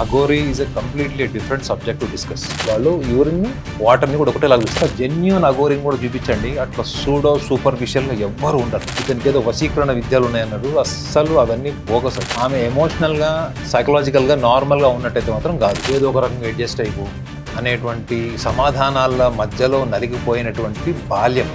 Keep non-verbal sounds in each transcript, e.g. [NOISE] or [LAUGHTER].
Aghori is a completely different subject to discuss వాళ్ళు urine వాటర్ని కూడా ఒకటే లాగా చూస్తారు. జెన్యున్ అగోరీని కూడా చూపించండి. అట్లా సూడో సూపర్ఫిషియల్గా ఎవ్వరు ఉండరు. ఇతనికి ఏదో వశీకరణ విద్యలు ఉన్నాయన్నారు అస్సలు అవన్నీ బోగస్ ఆమె ఎమోషనల్గా సైకలాజికల్గా నార్మల్గా ఉన్నట్టయితే మాత్రం కాదు. ఏదో ఒక రకంగా అడ్జస్ట్ అయిపో అనేటువంటి సమాధానాల మధ్యలో నలిగిపోయినటువంటి బాల్యం.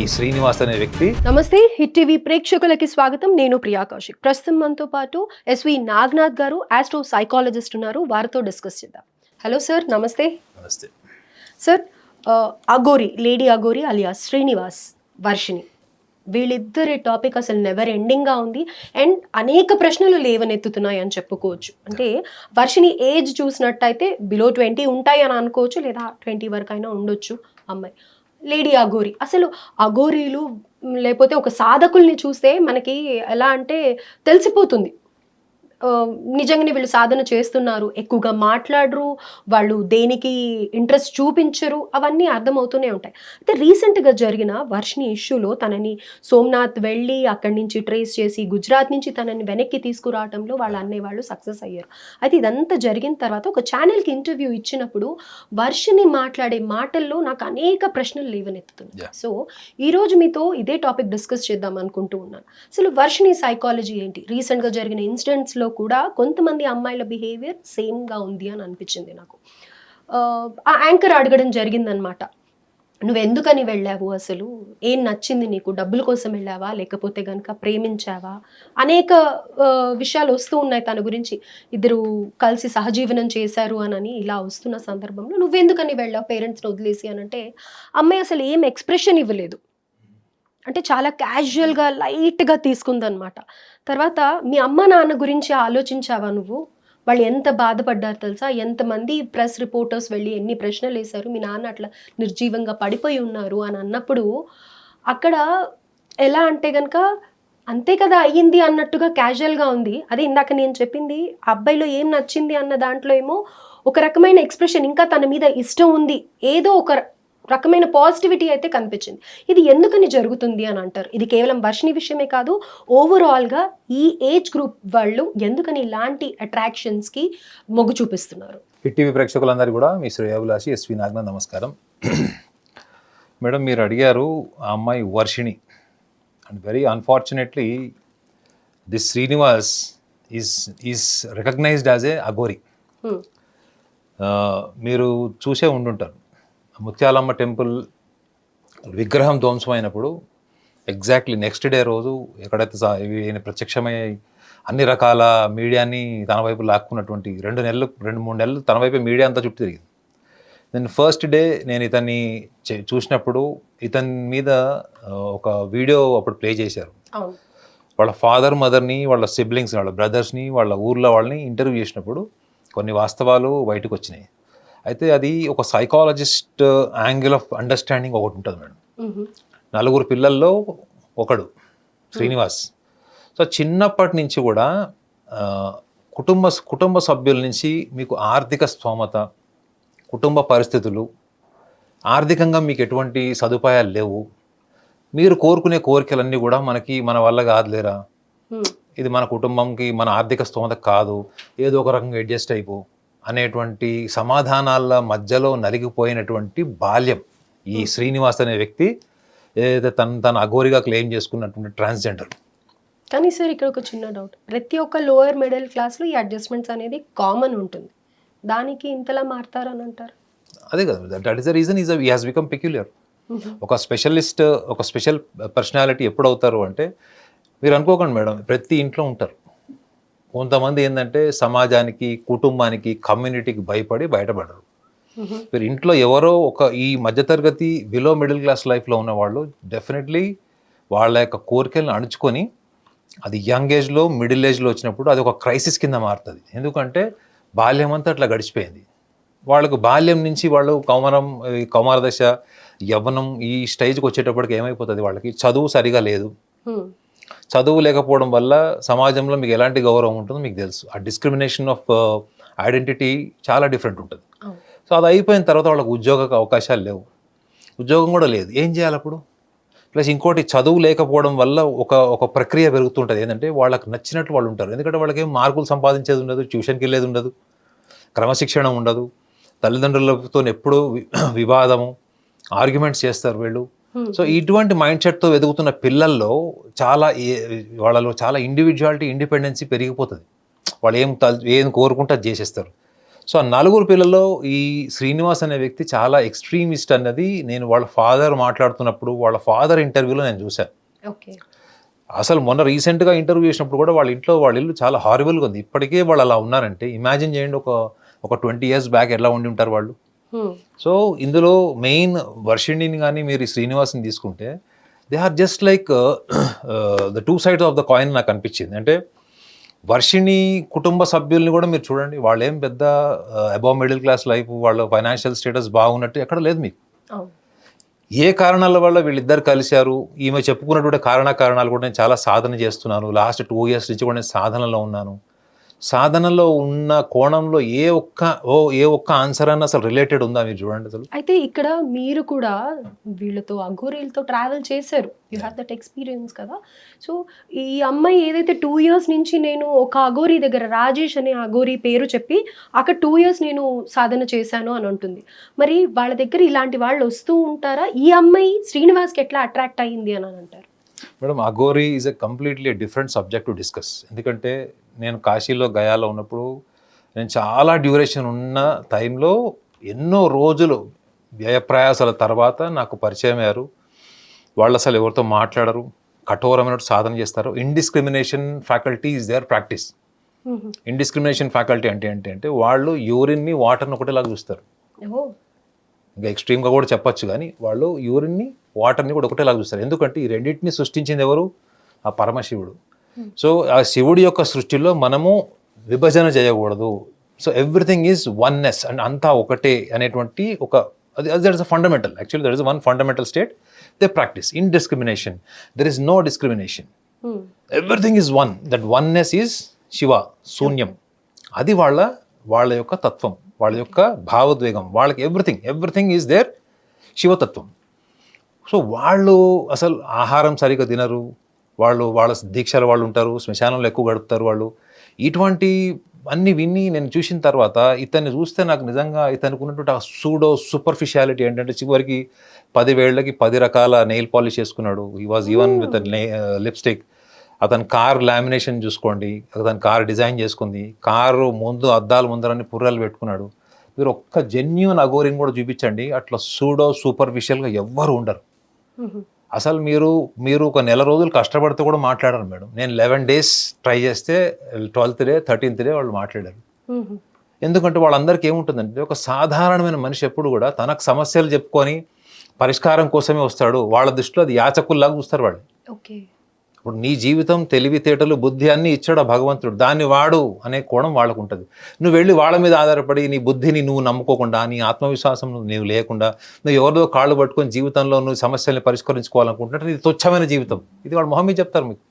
ఈ శ్రీనివాస్ అనే వ్యక్తి. నమస్తే హిట్ టీవీ ప్రేక్షకులకి స్వాగతం. నేను ప్రియా కౌశిక్. ప్రస్తుతం మనతో పాటు ఎస్వి నాగనాథ్ గారు ఆస్ట్రో సైకాలజిస్ట్ ఉన్నారు. వారితో డిస్కస్ చేద్దాం. హలో సార్ నమస్తే. నమస్తే. Sir Aghori lady Aghori alias Srinivas Varshini వీళ్ళిద్దరి టాపిక్ అసలు నెవర్ ఎండింగ్గా ఉంది. అండ్ అనేక ప్రశ్నలు లేవనెత్తుతున్నాయి అని చెప్పుకోవచ్చు. అంటే వర్షిని ఏజ్ చూసినట్టయితే బిలో ట్వంటీ ఉంటాయి అని అనుకోవచ్చు లేదా ట్వంటీ వరకు అయినా ఉండొచ్చు అమ్మాయి. లేడీ అఘోరి. అసలు అఘోరీలు లేకపోతే ఒక సాధకుల్ని చూస్తే మనకి ఎలా అంటే తెలిసిపోతుంది. నిజంగానే వీళ్ళు సాధన చేస్తున్నారు. ఎక్కువగా మాట్లాడరు వాళ్ళు దేనికి ఇంట్రెస్ట్ చూపించరు అవన్నీ అర్థమవుతూనే ఉంటాయి. అయితే రీసెంట్గా జరిగిన వర్షిని ఇష్యూలో తనని సోమనాథ్ వెళ్ళి అక్కడి నుంచి ట్రేస్ చేసి గుజరాత్ నుంచి తనని వెనక్కి తీసుకురావడంలో వాళ్ళ అన్నయ్య వాళ్ళు సక్సెస్ అయ్యారు. అయితే ఇదంతా జరిగిన తర్వాత ఒక ఛానల్కి ఇంటర్వ్యూ ఇచ్చినప్పుడు వర్షిని మాట్లాడే మాటల్లో నాకు అనేక ప్రశ్నలు లేవనెత్తుతున్నాయి. Yeah. సో ఈ రోజు మీతో ఇదే టాపిక్ డిస్కస్ చేద్దాం అనుకుంటూ ఉన్నాను. అసలు వర్షిని సైకాలజీ ఏంటి? రీసెంట్గా జరిగిన ఇన్సిడెంట్స్లో కూడా కొంతమంది అమ్మాయిల బిహేవియర్ సేమ్గా ఉంది అని అనిపించింది నాకు. ఆ, యాంకర్ అడగడం జరిగిందనమాట నువ్వు ఎందుకని వెళ్ళావు అసలు? ఏం నచ్చింది నీకు? డబ్బుల కోసం వెళ్ళావా? లేకపోతే కనుక ప్రేమించావా? అనేక విషయాలు వస్తూ ఉన్నాయి తన గురించి. ఇద్దరు కలిసి సహజీవనం చేశారు అనని ఇలా వస్తున్న సందర్భంలో నువ్వెందుకని వెళ్ళావు? పేరెంట్స్ని వదిలేసి అని అంటే అమ్మాయి అసలు ఏం ఎక్స్ప్రెషన్ ఇవ్వలేదు. అంటే చాలా క్యాజువల్గా లైట్గా తీసుకుందనమాట తర్వాత మీ అమ్మ నాన్న గురించి ఆలోచించావా నువ్వు? వాళ్ళు ఎంత బాధపడ్డారు తెలుసా? ఎంతమంది ప్రెస్ రిపోర్టర్స్ వెళ్ళి ఎన్ని ప్రశ్నలు వేశారు? మీ నాన్న అట్లా నిర్జీవంగా పడిపోయి ఉన్నారు అని అన్నప్పుడు అక్కడ ఎలా అంటే కనుక అంతే కదా అయ్యింది అన్నట్టుగా క్యాజువల్గా ఉంది. అదే ఇందాక నేను చెప్పింది ఆ అబ్బాయిలో ఏం నచ్చింది అన్న దాంట్లో ఏమో ఒక రకమైన ఎక్స్ప్రెషన్ ఇంకా తన మీద ఇష్టం ఉంది. ఏదో ఒక రకమైన పాజిటివిటీ అయితే కనిపించింది. ఇది ఎందుకని జరుగుతుంది అని అంటారు. ఇది కేవలం వర్షిని విషయమే కాదు ఓవరాల్గా ఈ ఏజ్ గ్రూప్ వాళ్ళు ఎందుకని ఇలాంటి అట్రాక్షన్స్కి మొగ్గు చూపిస్తున్నారు? టీవీ ప్రేక్షకులందరికీ కూడా మీ శ్రేయాభిలాషి ఎస్వి నాగనాథ్ నమస్కారం. మేడం మీరు అడిగారు ఆ అమ్మాయి Varshini. And very unfortunately this Srinivas is is recognised as a Hmm. మీరు చూసే ఉండుంటారు. ముత్యాలమ్మ టెంపుల్ విగ్రహం ధ్వంసమైనప్పుడు ఎగ్జాక్ట్లీ నెక్స్ట్ డే రోజు ఎక్కడైతే ఈయన ప్రత్యక్షమై అన్ని రకాల మీడియాని తన వైపు లాక్కున్నటువంటి రెండు నెలలు రెండు మూడు నెలలు తన వైపే మీడియా అంతా చుట్టూ తిరిగింది. నేను ఫస్ట్ డే నేను ఇతన్ని చూసినప్పుడు ఇతని మీద ఒక వీడియో అప్పుడు ప్లే చేశారు. వాళ్ళ ఫాదర్ మదర్ని వాళ్ళ సిబ్లింగ్స్ వాళ్ళ బ్రదర్స్ని వాళ్ళ ఊర్లో వాళ్ళని ఇంటర్వ్యూ చేసినప్పుడు కొన్ని వాస్తవాలు బయటకు వచ్చినాయి. అయితే అది ఒక సైకాలజిస్ట్ యాంగిల్ ఆఫ్ అండర్స్టాండింగ్ ఒకటి ఉంటుంది మేడం. నలుగురు పిల్లల్లో ఒకడు శ్రీనివాస్. సో చిన్నప్పటి నుంచి కూడా ఆ, కుటుంబ కుటుంబ సభ్యుల నుంచి మీకు ఆర్థిక స్తోమత కుటుంబ పరిస్థితులు ఆర్థికంగా మీకు ఎటువంటి సదుపాయాలు లేవు. మీరు కోరుకునే కోరికలన్నీ కూడా మనకి మన వల్ల కాదులేరా. ఇది మన కుటుంబంకి మన ఆర్థిక స్తోమత కాదు. ఏదో ఒక రకంగా అడ్జస్ట్ అయిపో. అనేటువంటి సమాధానాల మధ్యలో నలిగిపోయినటువంటి బాల్యం ఈ శ్రీనివాస్ అనే వ్యక్తి ఏదైతే తను తను అఘోరిగా క్లెయిమ్ చేసుకున్నటువంటి ట్రాన్స్జెండర్. కానీ సార్ ఇక్కడ ఒక చిన్న డౌట్ ప్రతి ఒక్క లోయర్ మిడిల్ క్లాస్లో ఈ అడ్జస్ట్మెంట్స్ అనేది కామన్ ఉంటుంది. దానికి ఇంతలా మారుతారని అంటారు? అదే కదా. That is the reason is he has become peculiar ఒక స్పెషలిస్ట్ ఒక స్పెషల్ పర్సనాలిటీ ఎప్పుడు అవుతారు అంటే మీరు అనుకోకండి మేడం ప్రతి ఇంట్లో ఉంటారు. కొంతమంది ఏంటంటే సమాజానికి కుటుంబానికి కమ్యూనిటీకి భయపడి బయటపడరు. మీరు ఇంట్లో ఎవరో ఒక ఈ మధ్యతరగతి బిలో మిడిల్ క్లాస్ లైఫ్లో ఉన్న వాళ్ళు డెఫినెట్లీ వాళ్ళ యొక్క కోరికలను అణుచుకొని అది యంగ్ ఏజ్లో మిడిల్ ఏజ్లో వచ్చినప్పుడు అది ఒక క్రైసిస్ కింద మారుతుంది. ఎందుకంటే బాల్యం అంతా అట్లా గడిచిపోయింది. వాళ్ళకు బాల్యం నుంచి వాళ్ళు కౌమరం కౌమార దశ యవ్వనం ఈ స్టేజ్కి వచ్చేటప్పటికి ఏమైపోతుంది వాళ్ళకి? చదువు సరిగా లేదు. చదువు లేకపోవడం వల్ల సమాజంలో మీకు ఎలాంటి గౌరవం ఉంటుందో మీకు తెలుసు. ఆ డిస్క్రిమినేషన్ ఆఫ్ ఐడెంటిటీ చాలా డిఫరెంట్ ఉంటుంది. సో అది అయిపోయిన తర్వాత వాళ్ళకి ఉద్యోగ అవకాశాలు లేవు. ఉద్యోగం కూడా లేదు. ఏం చేయాలి అప్పుడు? ప్లస్ ఇంకోటి చదువు లేకపోవడం వల్ల ఒక ఒక ప్రక్రియ పెరుగుతుంటుంది. ఏంటంటే వాళ్ళకి నచ్చినట్లు వాళ్ళు ఉంటారు. ఎందుకంటే వాళ్ళకి ఏం మార్కులు సంపాదించేది ఉండదు ట్యూషన్కి వెళ్ళేది ఉండదు క్రమశిక్షణ ఉండదు. తల్లిదండ్రులతో ఎప్పుడూ [CLEARS THROAT] వివాదము ఆర్గ్యుమెంట్స్ చేస్తారు వీళ్ళు. సో ఇటువంటి మైండ్ సెట్తో ఎదుగుతున్న పిల్లల్లో చాలా వాళ్ళలో చాలా ఇండివిజువాలిటీ ఇండిపెండెన్సీ పెరిగిపోతుంది. వాళ్ళు ఏం తల్ ఏం కోరుకుంటే అది చేసేస్తారు. సో ఆ నలుగురు పిల్లల్లో ఈ శ్రీనివాస్ అనే వ్యక్తి చాలా ఎక్స్ట్రీమిస్ట్ అన్నది నేను వాళ్ళ ఫాదర్ మాట్లాడుతున్నప్పుడు వాళ్ళ ఫాదర్ ఇంటర్వ్యూలో నేను చూశాను. ఓకే అసలు మొన్న రీసెంట్గా ఇంటర్వ్యూ చేసినప్పుడు కూడా వాళ్ళ ఇంట్లో వాళ్ళ ఇల్లు చాలా హారిబుల్గా ఉంది. ఇప్పటికే వాళ్ళు అలా ఉన్నారంటే ఇమాజిన్ చేయండి ఒక ఒక ట్వంటీ ఇయర్స్ బ్యాక్ ఎలా ఉండి ఉంటారు వాళ్ళు? Hmm. సో ఇందులో మెయిన్ వర్షిణిని కానీ మీరు శ్రీనివాస్ని తీసుకుంటే they are just like the two sides of the coin నాకు అనిపించింది. అంటే వర్షిణి కుటుంబ సభ్యుల్ని కూడా మీరు చూడండి వాళ్ళు ఏం పెద్ద అబౌవ్ మిడిల్ క్లాస్ లైఫ్ వాళ్ళ ఫైనాన్షియల్ స్టేటస్ బాగున్నట్టు ఎక్కడ లేదు మీకు. ఏ కారణాల వల్ల వీళ్ళిద్దరు కలిశారు? ఈమె చెప్పుకున్నటువంటి కారణ కారణాలు కూడా నేను చాలా సాధన చేస్తున్నాను. లాస్ట్ టూ ఇయర్స్ నుంచి కూడా నేను సాధనలో ఉన్నాను. సాధనలో ఉన్న కోణంలో ఏ ఒక్క ఓ ఏ ఒక్క ఆన్సర్ అన్న అసలు రిలేటెడ్ ఉందా మీరు చూడండి అసలు? అయితే ఇక్కడ మీరు కూడా వీళ్ళతో అఘోరీలతో ట్రావెల్ చేశారు. యూ హ్యావ్ దట్ ఎక్స్పీరియన్స్ కదా. సో ఈ అమ్మాయి ఏదైతే టూ ఇయర్స్ నుంచి నేను ఒక అఘోరీ దగ్గర రాజేష్ అనే అఘోరీ పేరు చెప్పి అక్కడ టూ ఇయర్స్ నేను సాధన చేశాను అని ఉంటుంది మరి వాళ్ళ దగ్గర ఇలాంటి వాళ్ళు వస్తూ ఉంటారా? ఈ అమ్మాయి శ్రీనివాస్కి ఎట్లా అట్రాక్ట్ అయ్యింది అని అని అంటారు. Madam Aghori is a completely different subject to discuss ఎందుకంటే నేను కాశీలో గయాలో ఉన్నప్పుడు నేను చాలా డ్యూరేషన్ ఉన్న టైంలో ఎన్నో రోజులు వ్యయప్రయాసాల తర్వాత నాకు పరిచయం అయ్యారు. వాళ్ళు అసలు ఎవరితో మాట్లాడరు. కఠోరమైన సాధన చేస్తారు. Indiscrimination faculty is their practice indiscrimination faculty అంటే ఏంటి అంటే వాళ్ళు యూరిన్ని వాటర్ని ఒకటేలాగా చూస్తారు. ఇంకా ఎక్స్ట్రీమ్గా కూడా చెప్పొచ్చు కానీ వాళ్ళు యూరిన్ని వాటర్ని కూడా ఒకటేలాగా చూస్తారు. ఎందుకంటే ఈ రెండింటిని సృష్టించింది ఎవరు? ఆ పరమశివుడు. సో ఆ శివుడి యొక్క సృష్టిలో మనము విభజన చేయకూడదు. So everything is oneness and అంతా ఒకటే అనేటువంటి ఒక అది there is a fundamental actually there is one fundamental state they practise in discrimination there is no discrimination Hmm. Everything is one that oneness is Shiva శూన్యం అది వాళ్ళ వాళ్ళ యొక్క తత్వం వాళ్ళ యొక్క భావోద్వేగం వాళ్ళకి ఎవ్రీథింగ్ ఎవ్రీథింగ్ ఈజ్ దేర్ శివతత్వం. సో వాళ్ళు అసలు ఆహారం సరిగ్గా తినరు. వాళ్ళు వాళ్ళ దీక్షలు వాళ్ళు ఉంటారు శ్మశానంలో ఎక్కువ గడుపుతారు వాళ్ళు. ఇటువంటి అన్ని విని నేను చూసిన తర్వాత ఇతన్ని చూస్తే నాకు నిజంగా ఇతనికి ఉన్నటువంటి ఆ సూడో సూపర్ఫిషియాలిటీ ఏంటంటే చివరికి పది వేళ్ళకి పది రకాల నెయిల్ పాలిష్ చేసుకున్నాడు. He was even with lipstick అతని కార్ లామినేషన్ చూసుకోండి అతని కార్ డిజైన్ చేసుకుంది కారు ముందు అద్దాల ముందరని పుర్రలు పెట్టుకున్నాడు. మీరు ఒక్క జెన్యున్ అగోరిని కూడా చూపించండి అట్లా సూడో సూపర్ఫిషియల్గా ఎవ్వరు ఉండరు. అసలు మీరు మీరు ఒక నెల రోజులు కష్టపడితే కూడా మాట్లాడారు మేడం. నేను లెవెన్ డేస్ ట్రై చేస్తే ట్వెల్త్ డే థర్టీన్త్ డే వాళ్ళు మాట్లాడారు. ఎందుకంటే వాళ్ళందరికీ ఏముంటుందంటే ఒక సాధారణమైన మనిషి ఎప్పుడు కూడా తనకు సమస్యలు చెప్పుకొని పరిష్కారం కోసమే వస్తాడు. వాళ్ళ దృష్టిలో అది యాచకుల్లాగా చూస్తారు వాళ్ళు. ఓకే. ఇప్పుడు నీ జీవితం తెలివితేటలు బుద్ధి అన్నీ ఇచ్చాడు భగవంతుడు. దాన్ని వాడు అనే కోణం వాళ్ళకు ఉంటుంది నువ్వు వెళ్ళి వాళ్ళ మీద ఆధారపడి నీ బుద్ధిని నువ్వు నమ్ముకోకుండా నీ ఆత్మవిశ్వాసం నువ్వు లేకుండా నువ్వు ఎవరిదో కాళ్ళు పట్టుకొని జీవితంలో నువ్వు సమస్యల్ని పరిష్కరించుకోవాలనుకుంటుంటే ఇది తుచ్చమైన జీవితం. ఇది వాళ్ళు మొహం మీద చెప్తారు మీకు.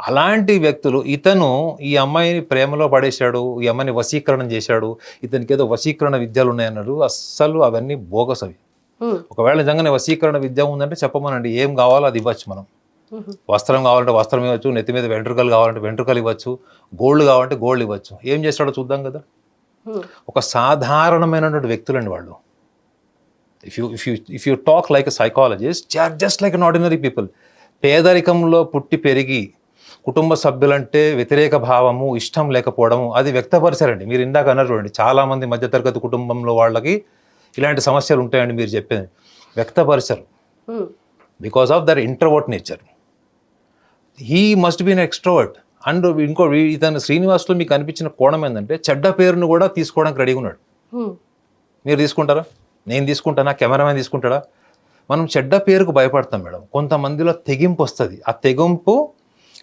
అలాంటి వ్యక్తులు ఇతను ఈ అమ్మాయిని ప్రేమలో పడేశాడు ఈ అమ్మాయిని వశీకరణం చేశాడు ఇతనికి ఏదో వశీకరణ విద్యలు ఉన్నాయన్నాడు అస్సలు అవన్నీ బోగస్ అవి. Hmm. ఒకవేళ నిజంగానే వశీకరణ విద్య ఉందంటే చెప్పమనండి ఏం కావాలో అది ఇవ్వచ్చు మనం. వస్త్రం కావాలంటే వస్త్రం ఇవ్వచ్చు నెత్తి మీద వెంట్రుకలు కావాలంటే వెంట్రుకలు ఇవ్వచ్చు గోల్డ్ కావాలంటే గోల్డ్ ఇవ్వచ్చు. ఏం చేస్తాడో చూద్దాం కదా. Hmm. ఒక సాధారణమైనటువంటి వ్యక్తులండి వాళ్ళు. If you if you if you talk like a psychologist or just like an ordinary people పేదరికంలో పుట్టి పెరిగి కుటుంబ సభ్యులంటే వ్యతిరేక భావము ఇష్టం లేకపోవడము అది వ్యక్తపరిచారండి. మీరు ఇందాక అన్నారు చూడండి చాలామంది మధ్యతరగతి కుటుంబంలో వాళ్ళకి ఇలాంటి సమస్యలు ఉంటాయండి మీరు చెప్పేది. వ్యక్తపరిచారు. Because of their introvert nature he must been extrovert and ఇంకో ఇతను శ్రీనివాస్లో మీకు అనిపించిన కోణం ఏంటంటే చెడ్డ పేరును కూడా తీసుకోవడానికి రెడీగా ఉన్నాడు. Hmm. మీరు తీసుకుంటారా? నేను తీసుకుంటానా? కెమెరామెన్ తీసుకుంటాడా? మనం చెడ్డ పేరుకు భయపడతాం మేడం. కొంతమందిలో తెగింపు వస్తుంది. ఆ తెగింపు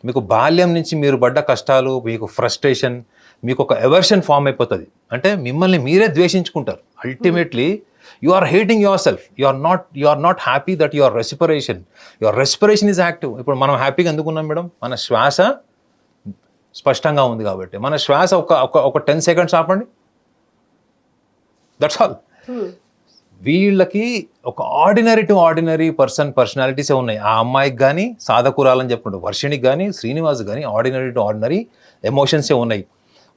మీకు బాల్యం నుంచి మీరు పడ్డ కష్టాలు మీకు ఫ్రస్ట్రేషన్ మీకు ఒక ఎవర్షన్ ఫామ్ అయిపోతుంది. అంటే మిమ్మల్ని మీరే ద్వేషించుకుంటారు. Ultimately you are hating yourself you are not you are not happy that your respiration your respiration is active ఇప్పుడు మనం హ్యాపీగా ఎందుకున్నాం మేడం? మన శ్వాస స్పష్టంగా ఉంది కాబట్టి. మన శ్వాస ఒక ఒక ఒక టెన్ సెకండ్స్ ఆపండి. That's all Hmm. వీళ్ళకి ఒక ఆర్డినరీ టు ఆర్డినరీ పర్సన్ పర్సనాలిటీసే ఉన్నాయి. ఆ అమ్మాయికి కానీ సాధకురాలని చెప్పుకుంటారు వర్షిణికి కానీ శ్రీనివాస్ కానీ ఆర్డినరీ టు ఆర్డినరీ ఎమోషన్సే ఉన్నాయి.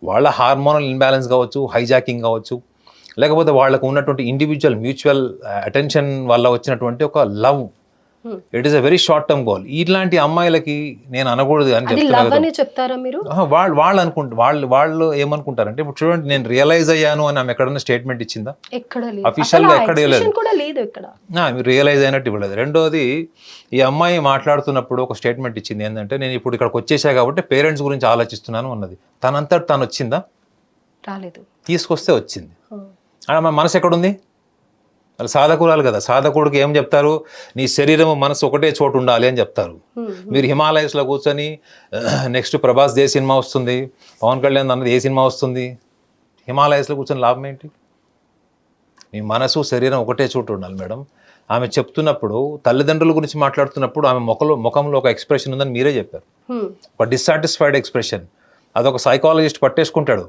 వాళ్ళ హార్మోనల్ ఇన్బ్యాలెన్స్ కావచ్చు హైజాకింగ్ కావచ్చు లేకపోతే వాళ్ళకు ఉన్నటువంటి ఇండివిజువల్ మ్యూచువల్ అటెన్షన్ వల్ల వచ్చినటువంటి ఒక love Hmm. It is a very short term goal ఇట్లాంటి అమ్మాయిలకి నేను అనకూడదు అని చెప్తారా మీరు? వాళ్ళు వాళ్ళు అనుకుంటారు వాళ్ళు వాళ్ళు ఏమనుకుంటారంటే ఇప్పుడు చూడండి నేను రియలైజ్ అయ్యాను అని ఆమె ఎక్కడన్నా స్టేట్మెంట్ ఇచ్చిందా? అసలు గా ఎక్కడ లేదు. రియలైజ్ అయినట్టు ఇవ్వలేదు. రెండోది ఈ అమ్మాయి మాట్లాడుతున్నప్పుడు ఒక స్టేట్మెంట్ ఇచ్చింది ఏంటంటే నేను ఇప్పుడు ఇక్కడికి వచ్చేసా కాబట్టి పేరెంట్స్ గురించి ఆలోచిస్తున్నాను అన్నది. తనంతట తను వచ్చిందా? రాలేదు. తీసుకొస్తే వచ్చింది. ఆడ మన మనసు ఎక్కడుంది? వాళ్ళు సాధకురాలు కదా. సాధకుడికి ఏం చెప్తారు? నీ శరీరం మనసు ఒకటే చోటు ఉండాలి అని చెప్తారు. మీరు హిమాలయస్లో కూర్చొని నెక్స్ట్ ప్రభాస్ ఏ సినిమా వస్తుంది. పవన్ కళ్యాణ్ అన్నది ఏ సినిమా వస్తుంది? హిమాలయస్లో కూర్చొని లాభం ఏంటి? మీ మనసు శరీరం ఒకటే చోటు ఉండాలి మేడం. ఆమె చెప్తున్నప్పుడు తల్లిదండ్రుల గురించి మాట్లాడుతున్నప్పుడు ఆమె ముఖంలో ముఖంలో ఒక ఎక్స్ప్రెషన్ ఉందని మీరే చెప్పారు. ఒక డిస్సాటిస్ఫైడ్ ఎక్స్ప్రెషన్ అదొక సైకాలజిస్ట్ పట్టేసుకుంటాడు.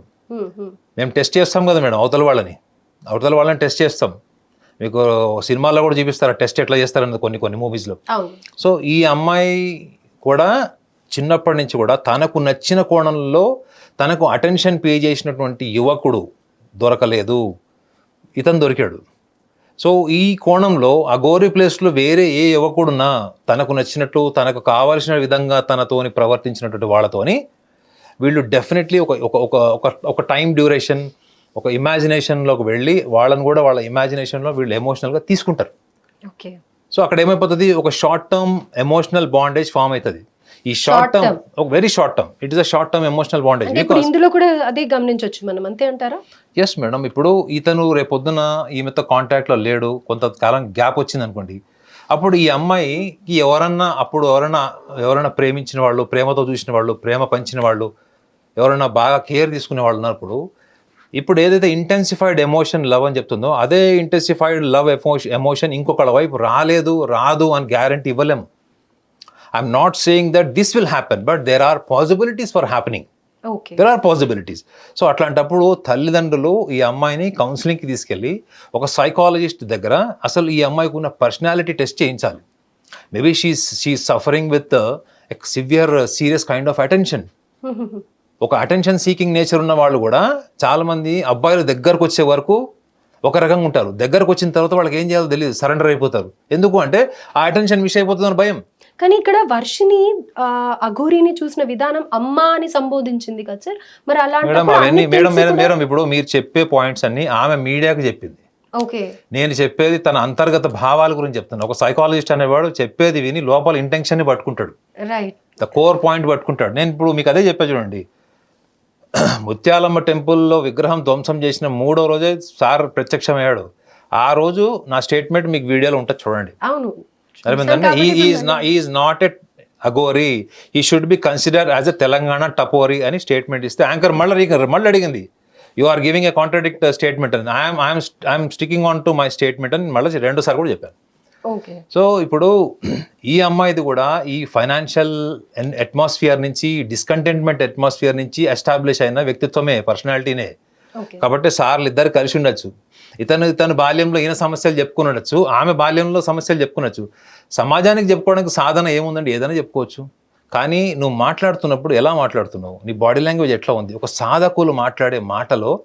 మేము టెస్ట్ చేస్తాం కదా మేడం అవతల వాళ్ళని. అవతల వాళ్ళని టెస్ట్ చేస్తాం. మీకు సినిమాల్లో కూడా చూపిస్తారు టెస్ట్ ఎట్లా చేస్తారన్నది కొన్ని కొన్ని మూవీస్లో సో ఈ అమ్మాయి కూడా చిన్నప్పటి నుంచి కూడా తనకు నచ్చిన కోణంలో తనకు అటెన్షన్ పే చేసినటువంటి యువకుడు దొరకలేదు. ఇతను దొరికాడు. సో ఈ కోణంలో ఆ గోరి ప్లేస్లో వేరే ఏ యువకుడున్నా తనకు నచ్చినట్టు తనకు కావలసిన విధంగా తనతోని ప్రవర్తించినటువంటి వాళ్ళతోని వీళ్ళు డెఫినెట్లీ ఒక ఒక ఒక ఒక టైం డ్యూరేషన్ ఒక ఇమాజినేషన్లోకి వెళ్ళి వాళ్ళని కూడా వాళ్ళ ఇమాజినేషన్లో వీళ్ళు ఎమోషనల్గా తీసుకుంటారు. ఓకే. సో అక్కడ ఏమైపోతుంది? ఒక short term emotional bondage form అవుతుంది ఈ షార్ట్ టర్మ్. ఒక very short term it is a short term emotional bondage because ఇందులో కూడా అదే గమనించవచ్చు మనం అంతే అంటారా? ఎస్ మేడం ఇప్పుడు ఇతను రేపొద్దున ఈమెతో కాంటాక్ట్లో లేడు కొంతకాలం గ్యాప్ వచ్చింది అనుకోండి. అప్పుడు ఈ అమ్మాయికి ఎవరన్నా అప్పుడు ఎవరైనా ఎవరైనా ప్రేమించిన వాళ్ళు ప్రేమతో చూసిన వాళ్ళు ప్రేమ పంచిన వాళ్ళు ఎవరైనా బాగా కేర్ తీసుకునే వాళ్ళు ఉన్నప్పుడు ఇప్పుడు ఏదైతే ఇంటెన్సిఫైడ్ ఎమోషన్ లవ్ అని చెప్తుందో అదే ఇంటెన్సిఫైడ్ లవ్ ఎమోషన్ ఎమోషన్ ఇంకొకళ్ళ వైపు రాలేదు రాదు అని గ్యారంటీ ఇవ్వలేము I'm not saying that this will happen but there are possibilities for happening there are possibilities so అట్లాంటప్పుడు తల్లిదండ్రులు ఈ అమ్మాయిని కౌన్సిలింగ్కి తీసుకెళ్ళి ఒక సైకాలజిస్ట్ దగ్గర అసలు ఈ అమ్మాయికి ఉన్న పర్సనాలిటీ టెస్ట్ చేయించాలి. Maybe she she suffering with severe serious kind of attention ఒక అటెన్షన్ సీకింగ్ నేచర్ ఉన్న వాళ్ళు కూడా చాలామంది అబ్బాయిలు దగ్గరకు వచ్చే వరకు ఒక రకంగా ఉంటారు. దగ్గరకు వచ్చిన తర్వాత వాళ్ళకి ఏం చేయాలో తెలియదు. సరెండర్ అయిపోతారు. ఎందుకు అంటే ఆ అటెన్షన్ మిస్ అయిపోతుందని భయం. కానీ ఇక్కడ వర్షిని అఘోరిని చూసిన విధానం అమ్మ అని సంబోధించింది కదా సార్. మరి మేడం అవన్నీ అన్ని మేడం మేడం కూడా- మేడం ఇప్పుడు మీరు చెప్పే పాయింట్స్ అన్ని ఆమె మీడియాకి చెప్పింది. ఓకే. నేను చెప్పేది తన అంతర్గత భావాల గురించి చెప్తాను ఒక సైకాలజిస్ట్ అనేవాడు చెప్పేది విని లోపల ఇంటెన్షన్ని పట్టుకుంటాడు. రైట్ ద కోర్ పాయింట్ పట్టుకుంటాడు. నేను ఇప్పుడు మీకు అదే చెప్పా చూడండి. ముత్యాలమ్మ టెంపుల్లో విగ్రహం ధ్వంసం చేసిన మూడో రోజే సార్ ప్రత్యక్షమయ్యాడు. ఆ రోజు నా స్టేట్మెంట్ మీకు వీడియోలో ఉంటుంది చూడండి. అవును. Is not at Aghori he should be consider as a Telangana tapori అని స్టేట్మెంట్ ఇస్తే యాంకర్ మళ్ళీ అడిగారు మళ్ళీ అడిగింది. You are giving a contradict statement అని I'm I'm I'm sticking on to my statement అని మళ్ళీ రెండు సార్లు కూడా చెప్పాను సో ఇప్పుడు ఈ అమ్మాయిది కూడా ఈ ఫైనాన్షియల్ అట్మాస్ఫియర్ నుంచి డిస్కంటెంట్మెంట్ అట్మాస్ఫియర్ నుంచి ఎస్టాబ్లిష్ అయిన వ్యక్తిత్వమే పర్సనాలిటీనే. కాబట్టి సార్లు ఇద్దరు కలిసి ఉండొచ్చు. ఇతను ఇతను బాల్యంలో ఈయన సమస్యలు చెప్పుకుని ఉండొచ్చు. ఆమె బాల్యంలో సమస్యలు చెప్పుకునొచ్చు సమాజానికి చెప్పుకోవడానికి సాధన ఏముందండి? ఏదైనా చెప్పుకోవచ్చు. కానీ నువ్వు మాట్లాడుతున్నప్పుడు ఎలా మాట్లాడుతున్నావు? నీ బాడీ లాంగ్వేజ్ ఎట్లా ఉంది? ఒక సాధకులు మాట్లాడే మాటలో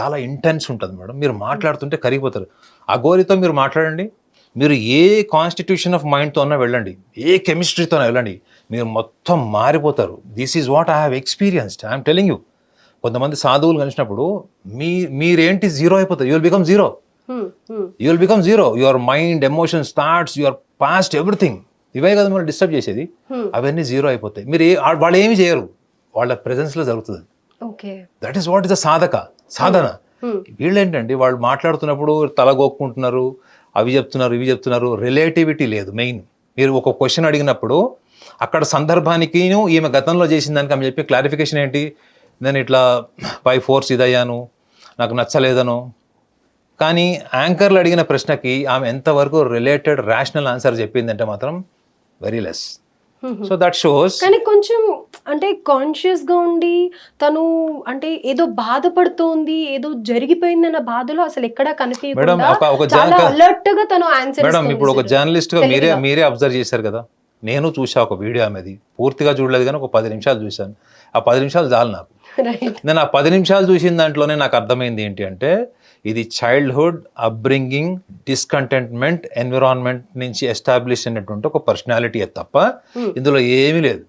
చాలా ఇంటెన్స్ ఉంటుంది మేడం. మీరు మాట్లాడుతుంటే కరిగిపోతారు. ఆ గోరితో మీరు మాట్లాడండి. మీరు ఏ కాన్స్టిట్యూషన్ ఆఫ్ మైండ్తో అన్నా వెళ్ళండి. ఏ కెమిస్ట్రీతో వెళ్ళండి. మీరు మొత్తం మారిపోతారు. This is what I have experienced I'm telling you కొంతమంది సాధువులు కలిసినప్పుడు మీ మీరేంటి జీరో అయిపోతారు. You will become zero. You will become zero your mind emotions thoughts your past everything ఇవే కదా మనం డిస్టర్బ్ చేసేది. Hmm. అవన్నీ జీరో అయిపోతాయి. మీరు వాళ్ళు ఏమి చేయరు. వాళ్ళ ప్రెజెన్స్లో జరుగుతుంది. That is what is the sadhaka sadhana. వీళ్ళు ఏంటండి వాళ్ళు మాట్లాడుతున్నప్పుడు తలగొక్కుంటున్నారు. అవి చెప్తున్నారు ఇవి చెప్తున్నారు. రిలేటివిటీ లేదు మెయిన్ మీరు ఒక క్వశ్చన్ అడిగినప్పుడు అక్కడ సందర్భానికి ఈమె గతంలో చేసిన దానికి ఆమె చెప్పి క్లారిఫికేషన్ ఏంటి? నేను ఇట్లా బై ఫోర్స్ ఇదయ్యాను నాకు నచ్చలేదను. కానీ యాంకర్లు అడిగిన ప్రశ్నకి ఆమె ఎంతవరకు రిలేటెడ్ రేషనల్ ఆన్సర్ చెప్పిందంటే మాత్రం very less so that shows కానీ కొంచెం అంటే కాన్షియస్గా ఉండి తను అంటే ఏదో బాధపడుతోంది ఏదో జరిగిపోయిందన్న బాధలో అసలు ఎక్కడా కనిపించకుండా అలర్ట్గా తను ఆన్సర్ మేడం ఇప్పుడు ఒక జర్నలిస్ట్గా మీరే. మీరే అబ్జర్వ్ చేశారు కదా? నేను చూసా ఒక వీడియో ఆమెది. పూర్తిగా చూడలేదు కానీ ఒక పది నిమిషాలు చూశాను. ఆ పది నిమిషాలు చాలు నాకు. [LAUGHS] నేను ఆ పది నిమిషాలు చూసిన దాంట్లోనే నాకు అర్థమైంది ఏంటి అంటే ఇది చైల్డ్హుడ్ అప్బ్రింగింగ్ డిస్కంటెంట్మెంట్ ఎన్విరాన్మెంట్ నుంచి ఎస్టాబ్లిష్ అయినటువంటి ఒక పర్సనాలిటీ తప్ప Hmm. ఇందులో ఏమీ లేదు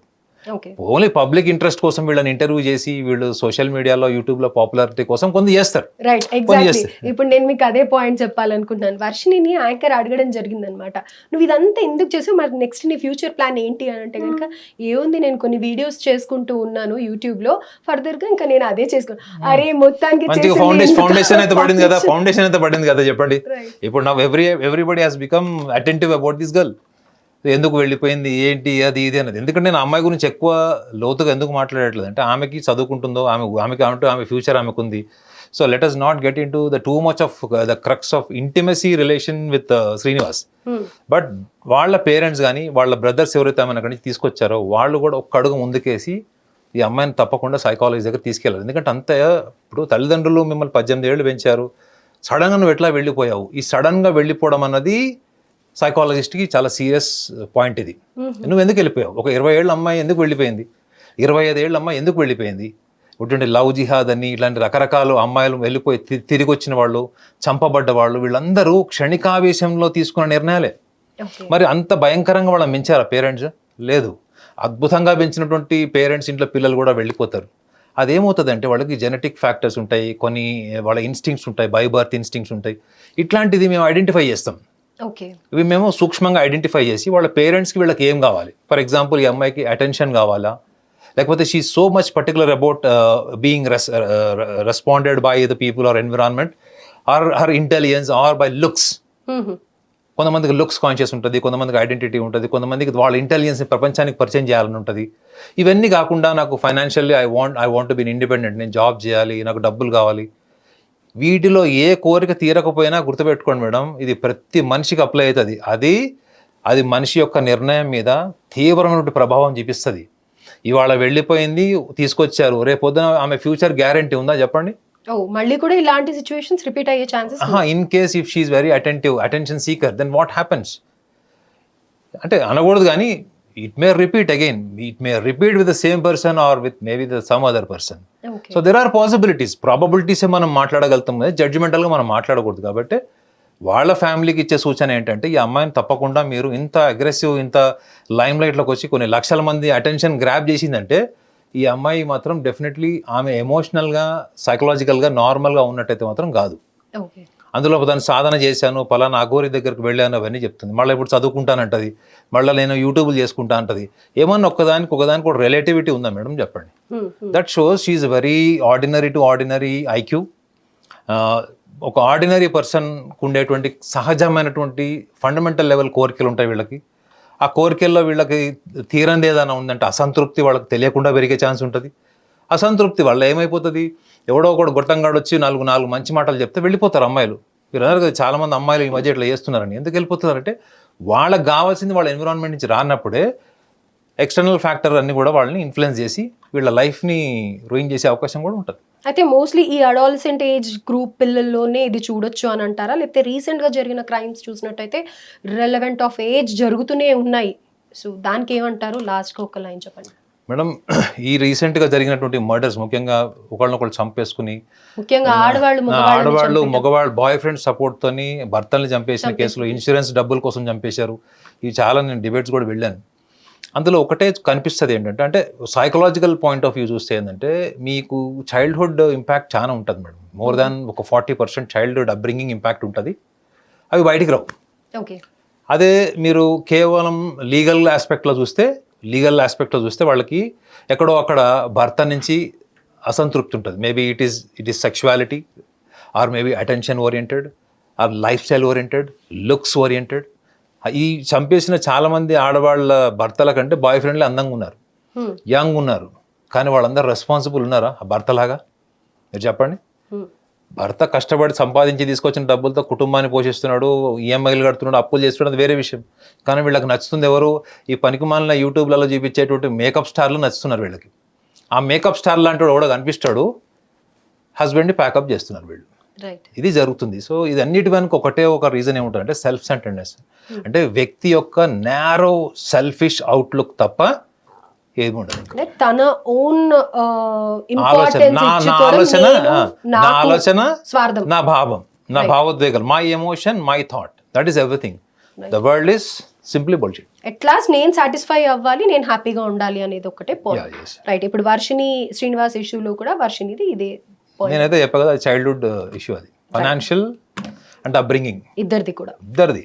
ఓన్లీ పబ్లిక్ ఇంట్రెస్ట్ కోసం వీళ్ళని ఇంటర్వ్యూ చేసి వీళ్ళు సోషల్ మీడియాలో యూట్యూబ్లో పాపులారిటీ కోసం కొంత చేస్తారు. Right exactly. ఇప్పుడు నేను మీకు అదే పాయింట్ చెప్పాలనుకుంటున్నాను. వర్షిని యాంకర్ అడగడం జరిగిందనమాట నువ్వు ఇదంతా ఎందుకు చేసావు? మరి నెక్స్ట్ నీ ఫ్యూచర్ ప్లాన్ ఏంటి అని అంటే కనుక ఏముంది నేను కొన్ని వీడియోస్ చేసుకుంటూ ఉన్నాను యూట్యూబ్లో. ఫర్దర్గా ఇంకా నేను అదే చేసుకున్నాను అరే మొత్తానికి ఫౌండేషన్ అయితే పడింది కదా? [LAUGHS] ఫౌండేషన్ అయితే పడింది కదా? చెప్పండి. ఇప్పుడు నా every everybody has become attentive about this girl ఎందుకు వెళ్ళిపోయింది? ఏంటి? అది ఇది అన్నది. ఎందుకంటే నేను అమ్మాయి గురించి ఎక్కువ లోతుగా ఎందుకు మాట్లాడట్లేదు? అంటే ఆమెకి చదువుకుంటుందో ఆమె ఆమెకి అంటూ ఆమె ఫ్యూచర్ ఆమెకు ఉంది so let us not get into the too much of the crux of intimacy relation with Srinivas. But వాళ్ళ పేరెంట్స్ కానీ వాళ్ళ బ్రదర్స్ ఎవరైతే ఆమెను అక్కడి నుంచి తీసుకొచ్చారో వాళ్ళు కూడా ఒక్క అడుగు ముందుకేసి ఈ అమ్మాయిని తప్పకుండా సైకాలజీ దగ్గర తీసుకెళ్ళాలి ఎందుకంటే అంత ఇప్పుడు తల్లిదండ్రులు మిమ్మల్ని పద్దెనిమిది ఏళ్ళు పెంచారు. సడన్గా నువ్వు ఎట్లా వెళ్ళిపోయావు? ఈ సడన్గా వెళ్ళిపోవడం అన్నది సైకాలజిస్ట్కి చాలా సీరియస్ పాయింట్ ఇది. నువ్వు ఎందుకు వెళ్ళిపోయావు? ఒక ఇరవై ఏళ్ళ అమ్మాయి ఎందుకు వెళ్ళిపోయింది? ఇరవై ఐదు ఏళ్ళ అమ్మాయి ఎందుకు వెళ్ళిపోయింది? ఇటువంటి లవ్ జిహాద్ అని ఇట్లాంటి రకరకాల అమ్మాయిలు వెళ్ళిపోయి తిరిగి వచ్చిన వాళ్ళు చంపబడ్డ వాళ్ళు వీళ్ళందరూ క్షణికావేశంలో తీసుకున్న నిర్ణయాలే. మరి అంత భయంకరంగా వాళ్ళని పెంచారా పేరెంట్స్? లేదు. అద్భుతంగా పెంచినటువంటి పేరెంట్స్ ఇంట్లో పిల్లలు కూడా వెళ్ళిపోతారు. అదేమవుతుంది అంటే వాళ్ళకి జెనెటిక్ ఫ్యాక్టర్స్ ఉంటాయి కొన్ని వాళ్ళ ఇన్స్టింక్ట్స్ ఉంటాయి బై బర్త్ ఇన్స్టింక్ట్స్ ఉంటాయి. ఇట్లాంటిది మేము ఐడెంటిఫై చేస్తాం. ఇవి మేము సూక్ష్మంగా ఐడెంటిఫై చేసి వాళ్ళ పేరెంట్స్కి వీళ్ళకి ఏం కావాలి? ఫర్ ఎగ్జాంపుల్ ఈ అమ్మాయికి అటెన్షన్ కావాలా? లేకపోతే she so much particular about being responded by the people or environment or her intelligence or by looks. కొంతమందికి లుక్స్ కాన్షియస్ ఉంటుంది కొంతమందికి ఐడెంటిటీ ఉంటుంది కొంతమందికి వాళ్ళ ఇంటెలిజెన్స్ని ప్రపంచానికి పరిచయం చేయాలని ఉంటుంది. ఇవన్నీ కాకుండా నాకు financially I want I want been independent నేను జాబ్ చేయాలి నాకు డబ్బులు కావాలి. వీటిలో ఏ కోరిక తీరకపోయినా గుర్తుపెట్టుకోండి మేడం ఇది ప్రతి మనిషికి అప్లై అవుతుంది. అది అది మనిషి యొక్క నిర్ణయం మీద తీవ్రమైన ప్రభావం చూపిస్తుంది. ఇవాళ వెళ్ళిపోయింది తీసుకొచ్చారు. రేపు పొద్దున ఆమె ఫ్యూచర్ గ్యారంటీ ఉందా చెప్పండి? మళ్ళీ కూడా ఇలాంటి సిచ్యువేషన్స్ రిపీట్ అయ్యే chances in case if she very attentive attention seeker then what happens అంటే అనకూడదు కానీ it may repeat again it may repeat with same person or with maybe the some other person okay so there are possibilities ప్రాబబిలిటీసే మనం మాట్లాడగలుగుతాం కదా జడ్జిమెంటల్గా మనం మాట్లాడకూడదు కాబట్టి వాళ్ళ ఫ్యామిలీకి ఇచ్చే సూచన ఏంటంటే ఈ అమ్మాయిని తప్పకుండా మీరు ఇంత అగ్రెసివ్ ఇంత లైమ్ లైట్లోకి వచ్చి కొన్ని లక్షల మంది అటెన్షన్ గ్రాప్ చేసిందంటే ఈ అమ్మాయి మాత్రం డెఫినెట్లీ ఆమె ఎమోషనల్గా సైకలాజికల్గా నార్మల్గా ఉన్నట్టయితే మాత్రం కాదు. అందులో దాన్ని సాధన చేశాను పలానా అఘోరి దగ్గరికి వెళ్ళాను అవన్నీ చెప్తుంది. మళ్ళీ ఇప్పుడు చదువుకుంటానంటది. మళ్ళీ నేను యూట్యూబ్లు చేసుకుంటా అంటది ఏమన్నా ఒక్కదానికి ఒకదానికి ఒక రిలేటివిటీ ఉందా మేడం చెప్పండి? That shows she very ordinary to ordinary IQ ఒక ఆర్డినరీ పర్సన్కి ఉండేటువంటి సహజమైనటువంటి ఫండమెంటల్ లెవెల్ కోరికలు ఉంటాయి వీళ్ళకి. ఆ కోరికల్లో వీళ్ళకి తీరంది ఏదైనా ఉందంటే అసంతృప్తి వాళ్ళకి తెలియకుండా పెరిగే ఛాన్స్ ఉంటుంది. అసంతృప్తి వల్ల ఏమైపోతుంది? ఎవడో ఒకడు గొట్టంగాడు వచ్చి నాలుగు నాలుగు మంచి మాటలు చెప్తే వెళ్ళిపోతారు అమ్మాయిలు. మీరు అన్నారు కదా చాలామంది అమ్మాయిలు ఈ మధ్య ఇట్లా చేస్తున్నారని ఎందుకు వెళ్ళిపోతున్నారంటే వాళ్ళకి కావాల్సింది వాళ్ళ ఎన్విరాన్మెంట్ నుంచి రానప్పుడే ఎక్స్టర్నల్ ఫ్యాక్టర్ అన్ని కూడా వాళ్ళని ఇన్ఫ్లుయెన్స్ చేసి వీళ్ళ లైఫ్ని రూయిన్ చేసే అవకాశం కూడా ఉంటుంది. అయితే మోస్ట్లీ ఈ అడాలసెంట్ ఏజ్ గ్రూప్ పిల్లల్లోనే ఇది చూడొచ్చు అని అంటారా? లేకపోతే రీసెంట్గా జరిగిన క్రైమ్స్ చూసినట్టయితే రెలవెంట్ ఆఫ్ ఏజ్ జరుగుతూనే ఉన్నాయి. సో దానికి ఏమంటారు? లాస్ట్గా ఒక లైన్ చెప్పండి. మేడం ఈ రీసెంట్గా జరిగినటువంటి మర్డర్స్ ముఖ్యంగా ఒకళ్ళనొకళ్ళు చంపేసుకుని ముఖ్యంగా ఆడవాళ్ళు. మగవాళ్ళు బాయ్ ఫ్రెండ్ సపోర్ట్ తోని భర్తల్ని చంపేసిన కేసులో ఇన్సూరెన్స్ డబ్బుల కోసం చంపేశారు. ఇవి చాలా నేను డిబేట్స్ కూడా వెళ్ళాను. అందులో ఒకటే కనిపిస్తుంది ఏంటంటే అంటే సైకలాజికల్ పాయింట్ ఆఫ్ వ్యూ చూస్తే ఏంటంటే మీకు చైల్డ్హుడ్ ఇంపాక్ట్ చాలా ఉంటుంది మేడం. మోర్ దాన్ ఒక forty percent childhood upbringing impact ఉంటుంది. అవి బయటికి రావు. ఓకే. అదే మీరు కేవలం లీగల్ ఆస్పెక్ట్లో చూస్తే లీగల్ ఆస్పెక్ట్లో చూస్తే వాళ్ళకి ఎక్కడో అక్కడ భర్త నుంచి అసంతృప్తి ఉంటుంది. Maybe it is it is sexuality or maybe attention oriented or lifestyle oriented looks oriented ఈ చంపేసిన చాలామంది ఆడవాళ్ళ భర్తల కంటే బాయ్ ఫ్రెండ్లే అందంగా ఉన్నారు. Hmm. యంగ్ ఉన్నారు. కానీ వాళ్ళందరూ రెస్పాన్సిబుల్ ఉన్నారా? ఆ భర్తలాగా? మీరు చెప్పండి. Hmm. భర్త కష్టపడి సంపాదించి తీసుకొచ్చిన డబ్బులతో కుటుంబాన్ని పోషిస్తున్నాడు ఈఎంఐలు కడుతున్నాడు అప్పులు చేస్తున్నాడు అది వేరే విషయం. కానీ వీళ్ళకి నచ్చుతుంది ఎవరు? ఈ పనికిమాలిన యూట్యూబ్లలో చూపించేటువంటి మేకప్ స్టార్లు నచ్చుతున్నారు వీళ్ళకి. ఆ మేకప్ స్టార్ లాంటి వాడు కూడా కనిపిస్తాడు హస్బెండ్ని ప్యాకప్ చేస్తున్నారు వీళ్ళు. ఇది జరుగుతుంది. సో ఇది అన్నిటి వెనుక ఒకటే ఒక రీజన్ ఏముంటుందంటే సెల్ఫ్ సెంటర్నెస్ అంటే వ్యక్తి యొక్క నేరో సెల్ఫిష్ అవుట్లుక్ తప్ప ఏది ఉండదు తన ఓన్ నా ఆలోచన నా ఆలోచన స్వార్థం. నా భావం నా. భావోద్వేగాలు my emotion my thought that is everything the world is simply bullshit atlas నేను సాటిస్ఫై అవ్వాలి నేను హ్యాపీగా ఉండాలి అనేది ఒకటే. రైట్ ఇప్పుడు వర్షిని శ్రీనివాస్ ఇష్యూలో కూడా వర్షినిది ఇదే నేనైతే చెప్పా కదా చైల్డ్హుడ్ ఇష్యూ అది ఫైనాన్షియల్ అండ్ అప్బ్రింగింగ్ ఇద్దరిది కూడా. ఇద్దరిది.